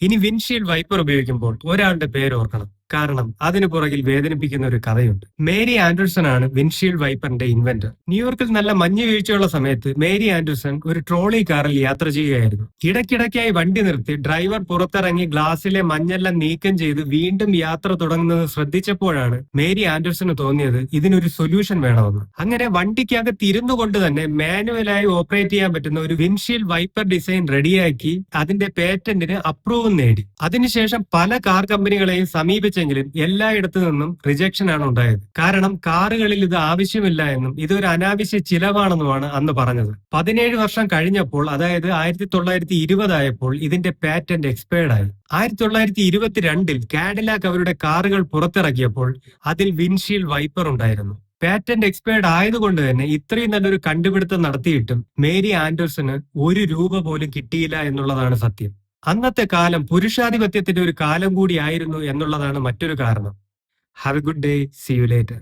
ഇനി windshield wiper ഉപയോഗിക്കുമ്പോൾ ഒരാളുടെ പേര് ഓർക്കണം. കാരണം അതിനു പുറകിൽ വേദനിപ്പിക്കുന്ന ഒരു കഥയുണ്ട്. മേരി ആൻഡേഴ്സൺ ആണ് വിൻഷീൽഡ് വൈപ്പറിന്റെ ഇൻവെന്റർ ന്യൂയോർക്കിൽ നല്ല മഞ്ഞ് വീഴ്ചയുള്ള സമയത്ത് മേരി ആൻഡേഴ്സൺ ഒരു ട്രോളി കാറിൽ യാത്ര ചെയ്യുകയായിരുന്നു. ഇടയ്ക്കിടയ്ക്കായി വണ്ടി നിർത്തി ഡ്രൈവർ പുറത്തിറങ്ങി ഗ്ലാസ്സിലെ മഞ്ഞെല്ലാം നീക്കം ചെയ്ത് വീണ്ടും യാത്ര തുടങ്ങുന്നത് ശ്രദ്ധിച്ചപ്പോഴാണ് മേരി ആൻഡർസന് തോന്നിയത് ഇതിനൊരു സൊല്യൂഷൻ വേണമെന്ന്. അങ്ങനെ വണ്ടിക്കകത്ത് ഇരുന്നു കൊണ്ട് തന്നെ മാനുവലായി ഓപ്പറേറ്റ് ചെയ്യാൻ പറ്റുന്ന ഒരു വിൻഷീൽഡ് വൈപ്പർ ഡിസൈൻ റെഡിയാക്കി അതിന്റെ പേറ്റന്റിന് അപ്രൂവൽ നേടി. അതിനുശേഷം പല കാർ കമ്പനികളെയും സമീപിച്ചെങ്കിലും എല്ലായിടത്തു നിന്നും റിജക്ഷൻ ആണ് ഉണ്ടായത്. കാരണം കാറുകളിൽ ഇത് ആവശ്യമില്ല എന്നും ഇതൊരു അനാവശ്യ ചിലവാണെന്നുമാണ് അന്ന് പറഞ്ഞത്. പതിനേഴ് വർഷം കഴിഞ്ഞപ്പോൾ അതായത് ആയിരത്തി തൊള്ളായിരത്തി ഇരുപതായപ്പോൾ ഇതിന്റെ പാറ്റന്റ് എക്സ്പയർഡ് ആയി. ആയിരത്തി തൊള്ളായിരത്തി ഇരുപത്തിരണ്ടിൽ കാഡിലാക്ക് അവരുടെ കാറുകൾ പുറത്തിറക്കിയപ്പോൾ അതിൽ വിൻഷീൽഡ് വൈപ്പർ ഉണ്ടായിരുന്നു. പാറ്റന്റ് എക്സ്പയർഡ് ആയതുകൊണ്ട് തന്നെ ഇത്രയും നല്ലൊരു കണ്ടുപിടുത്തം നടത്തിയിട്ടും മേരി ആൻഡേഴ്സന് ഒരു രൂപ പോലും കിട്ടിയില്ല എന്നുള്ളതാണ് സത്യം. അന്നത്തെ കാലം പുരുഷാധിപത്യത്തിന്റെ ഒരു കാലം കൂടി ആയിരുന്നു എന്നുള്ളതാണ് മറ്റൊരു കാരണം. Have a good day see you later